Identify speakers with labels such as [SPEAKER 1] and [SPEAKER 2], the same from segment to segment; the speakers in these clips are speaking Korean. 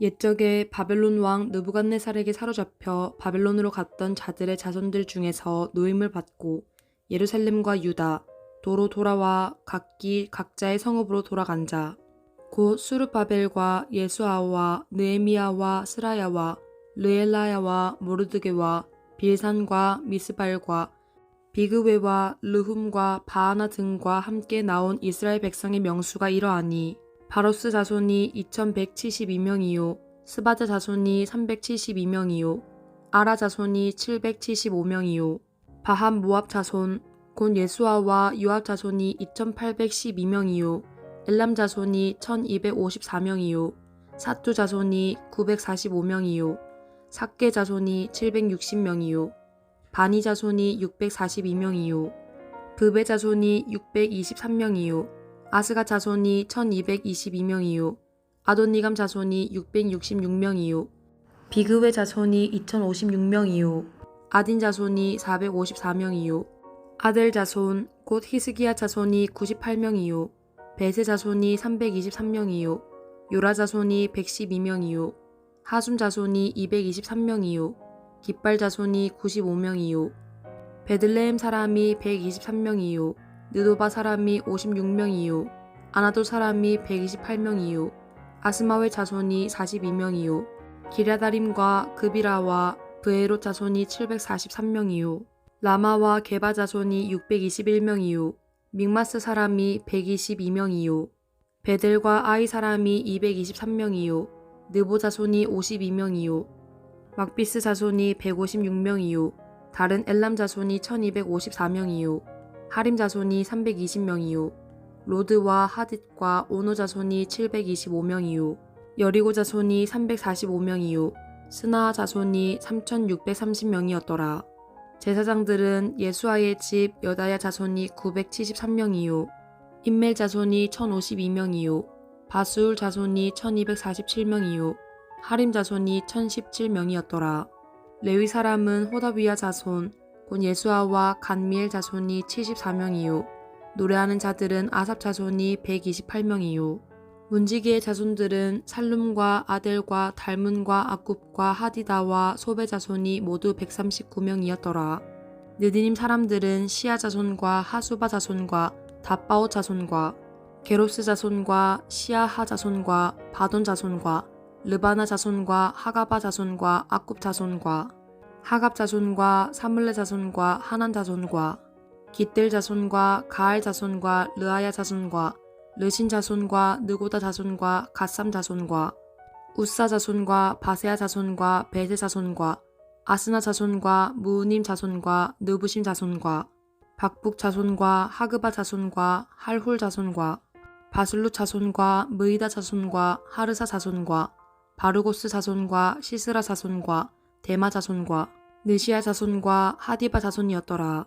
[SPEAKER 1] 옛적에 바벨론 왕 느부갓네살에게 사로잡혀 바벨론으로 갔던 자들의 자손들 중에서 노임을 받고 예루살렘과 유다 도로 돌아와 각기 각자의 성읍으로 돌아간 자 곧 수르바벨과 예수아와 느에미야와 스라야와 르엘라야와 모르드게와 빌산과 미스발과 비그웨와 르훔과 바하나 등과 함께 나온 이스라엘 백성의 명수가 이러하니 바로스 자손이 2172명이요 스바자 자손이 372명이요 아라 자손이 775명이요 바함 모압 자손 곧 예수아와 유압 자손이 2812명이요 엘람 자손이 1254명이요 사투 자손이 945명이요 삭게 자손이 760명이요 바니 자손이 642명이요 브베 자손이 623명이요 아스가 자손이 1222명이요. 아도니감 자손이 666명이요. 비그웨 자손이 2056명이요. 아딘 자손이 454명이요. 아델 자손 곧 히스기야 자손이 98명이요. 베세 자손이 323명이요. 요라 자손이 112명이요. 하숨 자손이 223명이요. 깃발 자손이 95명이요. 베들레헴 사람이 123명이요 느도바 사람이 56명 이요. 아나도 사람이 128명 이요. 아스마웨 자손이 42명 이요. 기랴다림과 그비라와 브에로 자손이 743명 이요. 라마와 게바 자손이 621명 이요. 믹마스 사람이 122명 이요. 베델과 아이 사람이 223명 이요. 느보 자손이 52명 이요. 막비스 자손이 156명 이요. 다른 엘람 자손이 1254명 이요 하림 자손이 320명이요 로드와 하딧과 오노 자손이 725명이요 여리고 자손이 345명이요 스나 자손이 3630명이었더라. 제사장들은 예수아의 집 여다야 자손이 973명이요 인멜 자손이 1052명이요 바수울 자손이 1247명이요 하림 자손이 1017명이었더라. 레위 사람은 호다비야 자손 곧 예수아와 간미엘 자손이 74명이요 노래하는 자들은 아삽 자손이 128명이요 문지기의 자손들은 살룸과 아델과 달문과 아굽과 하디다와 소베 자손이 모두 139명이었더라. 느디님 사람들은 시아 자손과 하수바 자손과 다바오 자손과 게로스 자손과 시아하 자손과 바돈 자손과 르바나 자손과 하가바 자손과 아굽 자손과 하갑 자손과 사물레 자손과 하난 자손과 깃들 자손과 가알 자손과 르아야 자손과 르신 자손과 느고다 자손과 갓삼 자손과 우사 자손과 바세아 자손과 베세 자손과 아스나 자손과 무우님 자손과 느부심 자손과 박북 자손과 하그바 자손과 할훌 자손과 바슬루 자손과 무이다 자손과 하르사 자손과 바르고스 자손과 시스라 자손과 데마 자손과 느시아 자손과 하디바 자손이었더라.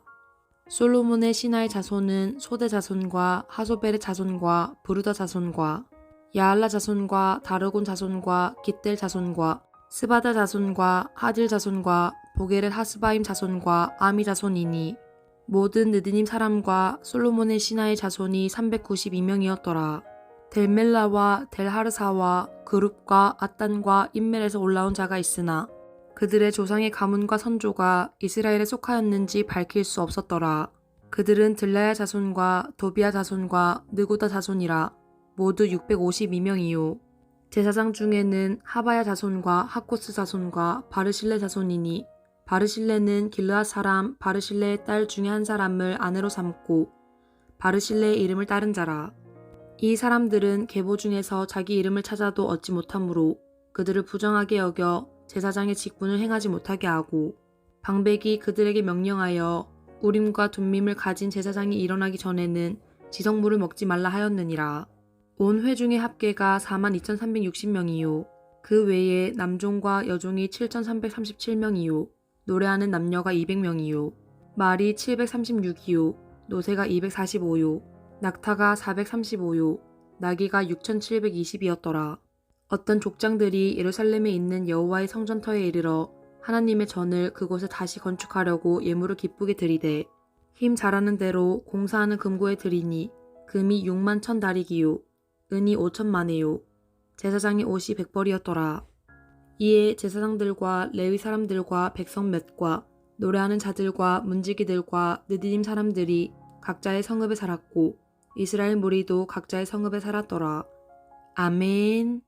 [SPEAKER 1] 솔로몬의 신하의 자손은 소대 자손과 하소벨의 자손과 부르다 자손과 야알라 자손과 다르곤 자손과 깃델 자손과 스바다 자손과 하딜 자손과 보게르 하스바임 자손과 아미 자손이니 모든 느드님 사람과 솔로몬의 신하의 자손이 392명이었더라. 델멜라와 델하르사와 그룹과 아딴과 인멜에서 올라온 자가 있으나 그들의 조상의 가문과 선조가 이스라엘에 속하였는지 밝힐 수 없었더라. 그들은 들라야 자손과 도비아 자손과 느고다 자손이라 모두 652명이요. 제사장 중에는 하바야 자손과 하코스 자손과 바르실레 자손이니 바르실레는 길르앗 사람 바르실레의 딸 중에 한 사람을 아내로 삼고 바르실레의 이름을 따른 자라. 이 사람들은 계보 중에서 자기 이름을 찾아도 얻지 못하므로 그들을 부정하게 여겨 제사장의 직분을 행하지 못하게 하고 방백이 그들에게 명령하여 우림과 둠밈을 가진 제사장이 일어나기 전에는 지성물을 먹지 말라 하였느니라. 온 회중의 합계가 42,360명이요. 그 외에 남종과 여종이 7,337명이요. 노래하는 남녀가 200명이요. 말이 736이요. 노새가 245요. 낙타가 435요. 나귀가 6,720이었더라. 어떤 족장들이 예루살렘에 있는 여호와의 성전터에 이르러 하나님의 전을 그곳에 다시 건축하려고 예물을 기쁘게 드리되 힘 잘하는 대로 공사하는 금고에 드리니 금이 6만 천 달이기요 은이 5천만에요. 제사장의 옷이 백벌이었더라. 이에 제사장들과 레위 사람들과 백성 몇과 노래하는 자들과 문지기들과 느디님 사람들이 각자의 성읍에 살았고 이스라엘 무리도 각자의 성읍에 살았더라. 아멘.